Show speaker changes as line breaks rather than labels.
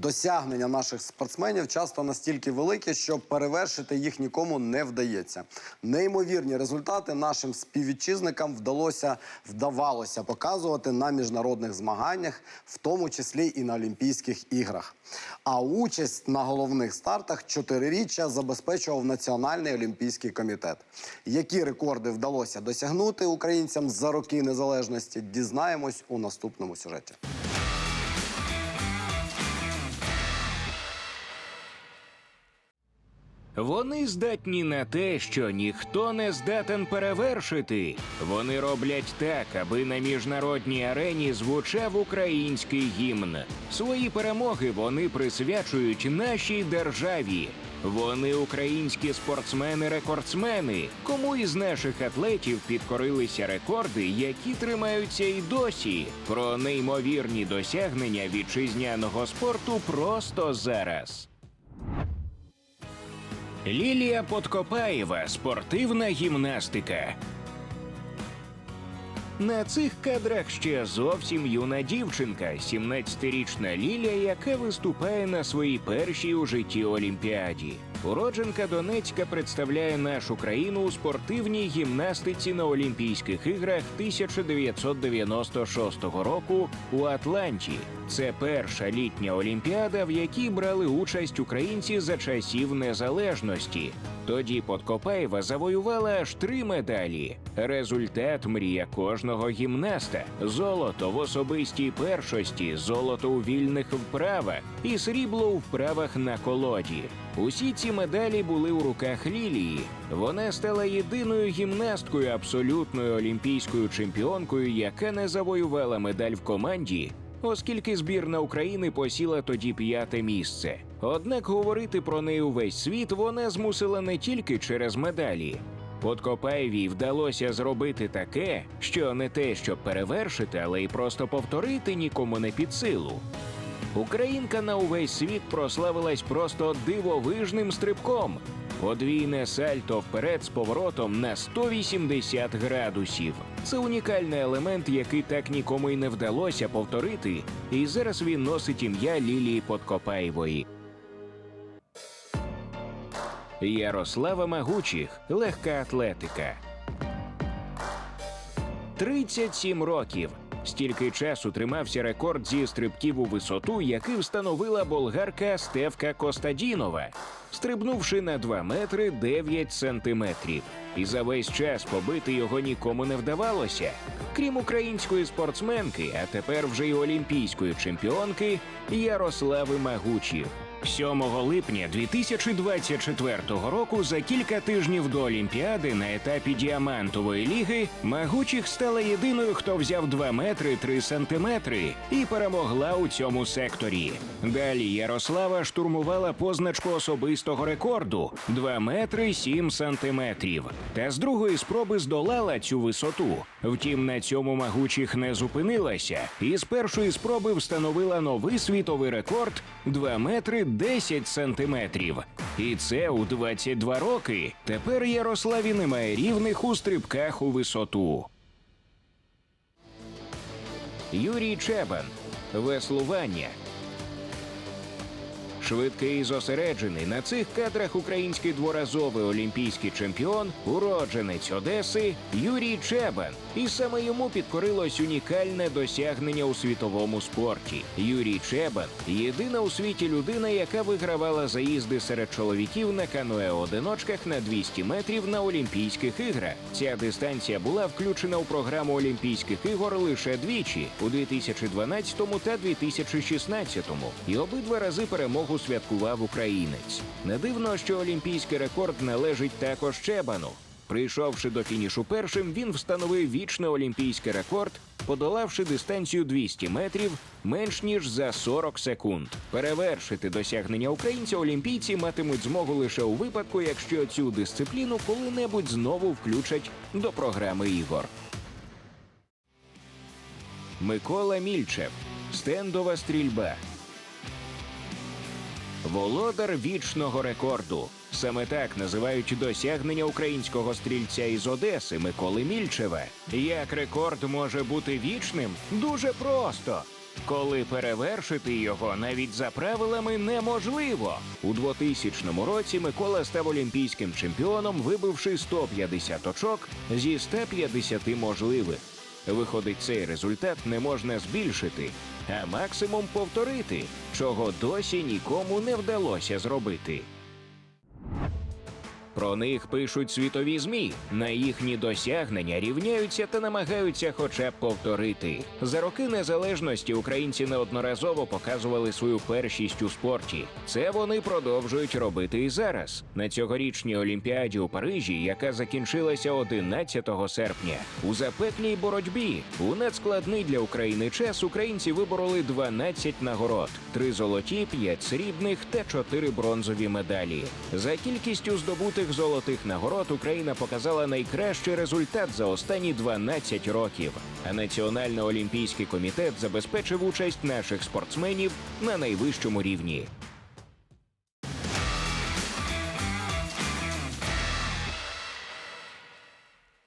Досягнення наших спортсменів часто настільки великі, що перевершити їх нікому не вдається. Неймовірні результати нашим співвітчизникам вдалося вдавалося показувати на міжнародних змаганнях, в тому числі і на Олімпійських іграх. А участь на головних стартах чотириріччя забезпечував Національний олімпійський комітет. Які рекорди вдалося досягнути українцям за роки незалежності, дізнаємось у наступному сюжеті.
Вони здатні на те, що ніхто не здатен перевершити. Вони роблять так, аби на міжнародній арені звучав український гімн. Свої перемоги вони присвячують нашій державі. Вони українські спортсмени-рекордсмени. Кому із наших атлетів підкорилися рекорди, які тримаються і досі. Про неймовірні досягнення вітчизняного спорту просто зараз. Лілія Подкопаєва спортивна гімнастика. На цих кадрах ще зовсім юна дівчинка, 17-річна Лілія, яка виступає на своїй першій у житті Олімпіаді. Уродженка Донецька представляє нашу країну у спортивній гімнастиці на Олімпійських іграх 1996 року у Атланті. Це перша літня олімпіада, в якій брали участь українці за часів незалежності. Тоді Подкопаєва завоювала аж три медалі. Результат мрія кожного гімнаста: золото в особистій першості, золото у вільних вправах і срібло у вправах на колоді. Усі ці медалі були у руках Лілії. Вона стала єдиною гімнасткою, абсолютною олімпійською чемпіонкою, яка не завоювала медаль в команді, оскільки збірна України посіла тоді п'яте місце. Однак говорити про неї увесь світ вона змусила не тільки через медалі. Подкопаєвій вдалося зробити таке, що не те, щоб перевершити, але й просто повторити нікому не під силу. Українка на увесь світ прославилась просто дивовижним стрибком. Подвійне сальто вперед з поворотом на 180 градусів. Це унікальний елемент, який так нікому й не вдалося повторити, і зараз він носить ім'я Лілії Подкопаєвої. Ярослава Магучих, легка атлетика. 37 років. Стільки часу тримався рекорд зі стрибків у висоту, який встановила болгарка Стевка Костадінова, стрибнувши на 2 метри 9 сантиметрів. І за весь час побити його нікому не вдавалося. Крім української спортсменки, а тепер вже й олімпійської чемпіонки Ярослави Магучів. 7 липня 2024 року, за кілька тижнів до Олімпіади на етапі діамантової ліги, Магучих стала єдиною, хто взяв 2 метри 3 сантиметри і перемогла у цьому секторі. Далі Ярослава штурмувала позначку особистого рекорду 2 метри 7 сантиметрів. Та з другої спроби здолала цю висоту. Втім, на цьому Магучих не зупинилася, і з першої спроби встановила новий світовий рекорд 2 метри 10 сантиметрів. І це у 22 роки. Тепер Ярославі немає рівних у стрибках у висоту. Юрій Чебан. Веслування. Швидкий і зосереджений на цих кадрах український дворазовий олімпійський чемпіон, уродженець Одеси Юрій Чебан. І саме йому підкорилось унікальне досягнення у світовому спорті. Юрій Чебан єдина у світі людина, яка вигравала заїзди серед чоловіків на каное-одиночках на 200 метрів на Олімпійських іграх. Ця дистанція була включена у програму Олімпійських ігор лише двічі у 2012 та 2016, і обидва рази перемогу святкував українець. Не дивно, що олімпійський рекорд належить також Чебану. Прийшовши до фінішу першим, він встановив вічний олімпійський рекорд, подолавши дистанцію 200 метрів менш ніж за 40 секунд. Перевершити досягнення українця олімпійці матимуть змогу лише у випадку, якщо цю дисципліну коли-небудь знову включать до програми ігор. Микола Мільчев. Стендова стрільба. Володар вічного рекорду. Саме так називають досягнення українського стрільця із Одеси Миколи Мільчева. Як рекорд може бути вічним? Дуже просто. коли перевершити його навіть за правилами неможливо. У 2000 році Микола став олімпійським чемпіоном, вибивши 150 очок зі 150 можливих. Виходить, цей результат не можна збільшити, а максимум повторити, чого досі нікому не вдалося зробити. Про них пишуть світові змі. На їхні досягнення рівняються та намагаються хоча б повторити. За роки незалежності українці неодноразово показували свою першість у спорті. Це вони продовжують робити і зараз. На цьогорічній Олімпіаді у Парижі, яка закінчилася 11 серпня. У запеклій боротьбі у надскладний для України час українці вибороли 12 нагород: три золоті, п'ять срібних та чотири бронзові медалі. За кількістю здобутих золотих нагород Україна показала найкращий результат за останні 12 років. А Національно-олімпійський комітет забезпечив участь наших спортсменів на найвищому рівні.